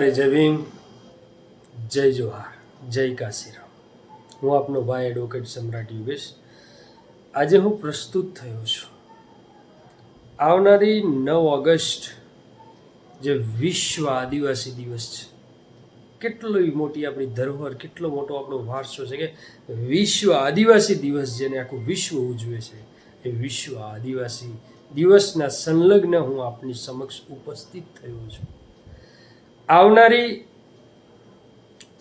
અરે જય ભીમ, જય જોહાર, જય કાશીરામ. હું આપનો ભાઈ એડવોકેટ સમ્રાટ યોગેશ. આજે હું પ્રસ્તુત થયો છું. આવનારી નવ ઓગસ્ટ, જે વિશ્વ આદિવાસી દિવસ છે, કેટલી મોટી આપણી ધરોહર, કેટલો મોટો આપણો વારસો છે કે વિશ્વ આદિવાસી દિવસ જેને આખું વિશ્વ ઉજવે છે, એ વિશ્વ આદિવાસી દિવસના સંલગ્ન હું આપની સમક્ષ ઉપસ્થિત થયો છું. આવનારી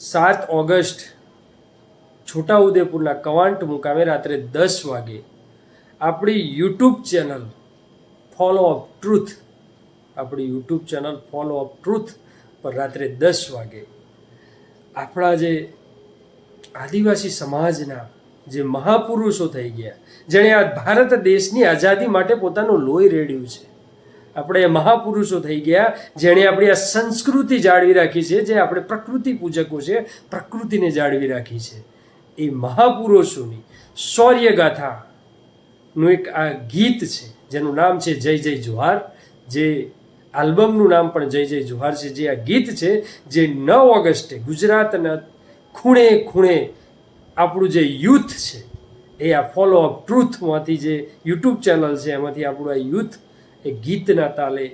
સાત ઓગસ્ટ છોટાઉદેપુરના કવાંટ મુકામે રાત્રે દસ વાગે આપણી YouTube channel follow of truth આપણી YouTube channel follow up truth પર રાત્રે દસ વાગે આપણા જે આદિવાસી સમાજના જે મહાપુરુષો થઈ ગયા, જેણે આ ભારત દેશની આઝાદી માટે પોતાનું લોહી રેડ્યું છે. આપણે મહાપુરુષો થઈ ગયા, જેણે આપણી આ સંસ્કૃતિ જાળવી રાખી છે, જે આપણે પ્રકૃતિ પૂજકો છે, પ્રકૃતિને જાળવી રાખી છે. એ મહાપુરુષોની શૌર્યગાથાનું એક આ ગીત છે, જેનું નામ છે જય જય જોહાર, જે આલ્બમનું નામ પણ જય જય જોહાર છે, જે આ ગીત છે, જે નવ ઓગસ્ટે ગુજરાતના ખૂણે ખૂણે આપણું જે યુથ છે, એ આ ફોલો અપ ટ્રુથમાંથી જે યુટ્યુબ ચેનલ છે, એમાંથી આપણું આ યુથ એ ગીતના તાલે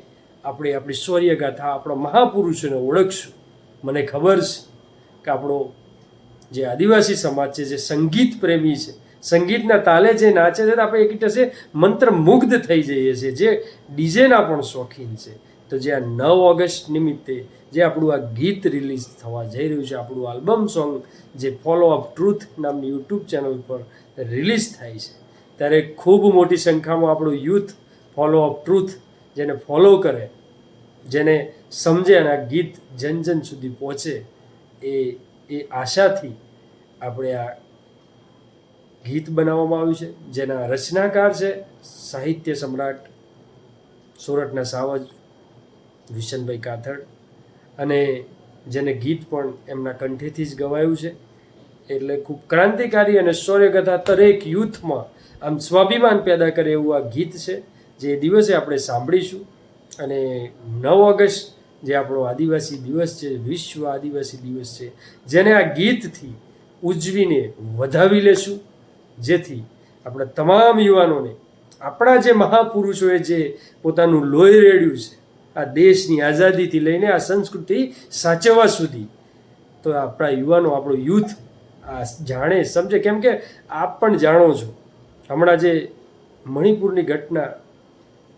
આપણે આપણી શૌર્યગાથા આપણા મહાપુરુષોને ઓળખશું. મને ખબર છે કે આપણો જે આદિવાસી સમાજ છે, જે સંગીત પ્રેમી છે, સંગીતના તાલે જે નાચે છે આપણે એક ટસે મંત્રમુગ્ધ થઈ જઈએ છીએ. જે ડીજેના પણ શોખીન છે. તો જે આ નવ ઓગસ્ટ નિમિત્તે જે આપણું આ ગીત રિલીઝ થવા જઈ રહ્યું છે, આપણું આલ્બમ સોંગ જે ફોલો અપ ટ્રુથ નામની યુટ્યુબ ચેનલ પર રિલીઝ થાય છે. ત્યારે ખૂબ મોટી સંખ્યામાં આપણું યુથ ફોલો અપ ટ્રુથ જેને ફોલો કરે, જેને સમજે અને આ ગીત જન જન સુધી પહોંચે, એ એ આશાથી આપણે આ ગીત બનાવવામાં આવ્યું છે, જેના રચનાકાર છે સાહિત્ય સમ્રાટ સુરતના સાવજ, વિશનભાઈ કાથડ, અને જેને ગીત પણ એમના કંઠેથી જ ગવાયું છે. એટલે ખૂબ ક્રાંતિકારી અને શૌર્યકથા દરેક યુથમાં આમ સ્વાભિમાન પેદા કરે એવું આ ગીત છે. જે દિવસે આપણે સાંભળીશું અને નવ ઓગસ્ટ જે આપણો આદિવાસી દિવસ છે, વિશ્વ આદિવાસી દિવસ છે, જેને આ ગીતથી ઉજવીને વધાવી લેશું, જેથી આપણા તમામ યુવાનોને, આપણા જે મહાપુરુષોએ જે પોતાનું લોહી રેડ્યું છે, આ દેશની આઝાદીથી લઈને આ સંસ્કૃતિ સાચવવા સુધી, તો આપણા યુવાનો, આપણો યુથ આ જાણે, સમજે, કેમ કે આપ પણ જાણો છો, હમણાં જે મણિપુરની ઘટના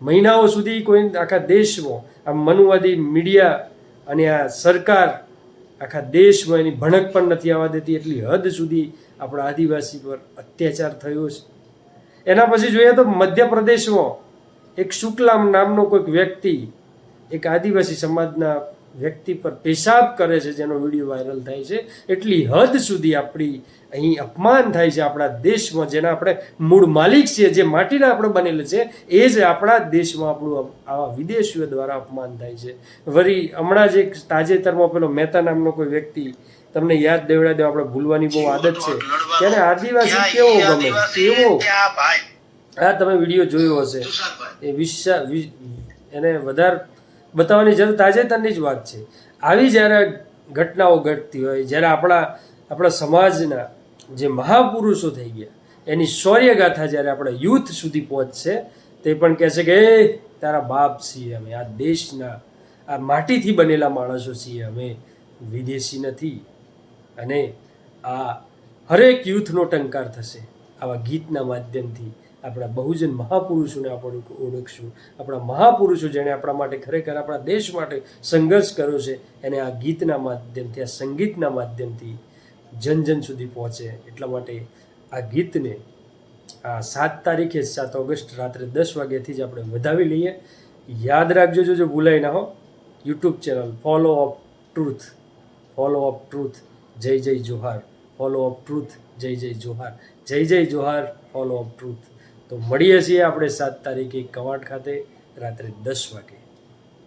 મહિનાઓ સુધી કોઈ આખા દેશમાં આ મનુવાદી મીડિયા અને આ સરકાર આખા દેશમાં એની ભણક પણ નથી આવવા દેતી, એટલી હદ સુધી આપણા આદિવાસી પર અત્યાચાર થયો છે. એના પછી જોઈએ તો મધ્યપ્રદેશમાં એક શુક્લામ નામનો કોઈક વ્યક્તિ એક આદિવાસી સમાજના વ્યક્તિ પર પેશાબ કરે છે જેનો વીડિયો વાયરલ થાય છે એટલી હદ સુધી આપણી અહીં અપમાન થાય છે આપણા દેશમાં જેના આપણે મૂળ માલિક છીએ જે માટીના આપણે બનેલા છે એ જ આપણા દેશમાં આપણું આવા વિદેશીઓ દ્વારા અપમાન થાય છે. વળી હમણાં જ એક તાજેતરમાં પેલો મહેતા નામનો કોઈ વ્યક્તિ તમને યાદ દેવડા દેવ આપણે ભૂલવાની બહુ આદત છે. ત્યારે આદિવાસી કેવો ગમે? કેવો? આ તમે વીડિયો જોયો હશે. એ વિશ્વા એને વધારે બતાવવાની જરૂર તાજેતરની જ વાત છે. આવી જ્યારે ઘટનાઓ ઘટતી હોય, જ્યારે આપણા આપણા સમાજના જે મહાપુરુષો થઈ ગયા, એની શૌર્યગાથા જ્યારે આપણા યુથ સુધી પહોંચશે, તે પણ કહે છે કે, એ, તારા બાપ છીએ અમે, આ દેશના, આ માટીથી બનેલા માણસો છીએ અમે, વિદેશી નથી. અને આ હરેક યુથનો ટંકાર થશે, આવા ગીતના માધ્યમથી આપણા બહુજન મહાપુરુષોને આપણે ઓળખશું. આપણા મહાપુરુષો જેણે આપણા માટે ખરેખર આપણા દેશ માટે સંઘર્ષ કર્યો છે, એને આ ગીતના માધ્યમથી, આ સંગીતના માધ્યમથી જન જન સુધી પહોંચે. એટલા માટે આ ગીતને આ સાત તારીખે, સાત ઓગસ્ટ રાત્રે દસ વાગ્યાથી જ આપણે વધાવી લઈએ. યાદ રાખજો, જો જો ભૂલાઈ ના હો. YouTube channel follow of truth follow of truth જય જય જોહાર. ફોલો ઓફ ટ્રુથ જય જય જોહાર. જય જય જોહાર. ફોલો ઓફ ટ્રુથ તો મળીએ છીએ આપણે સાત તારીખે કવાટ ખાતે રાત્રે દસ વાગે.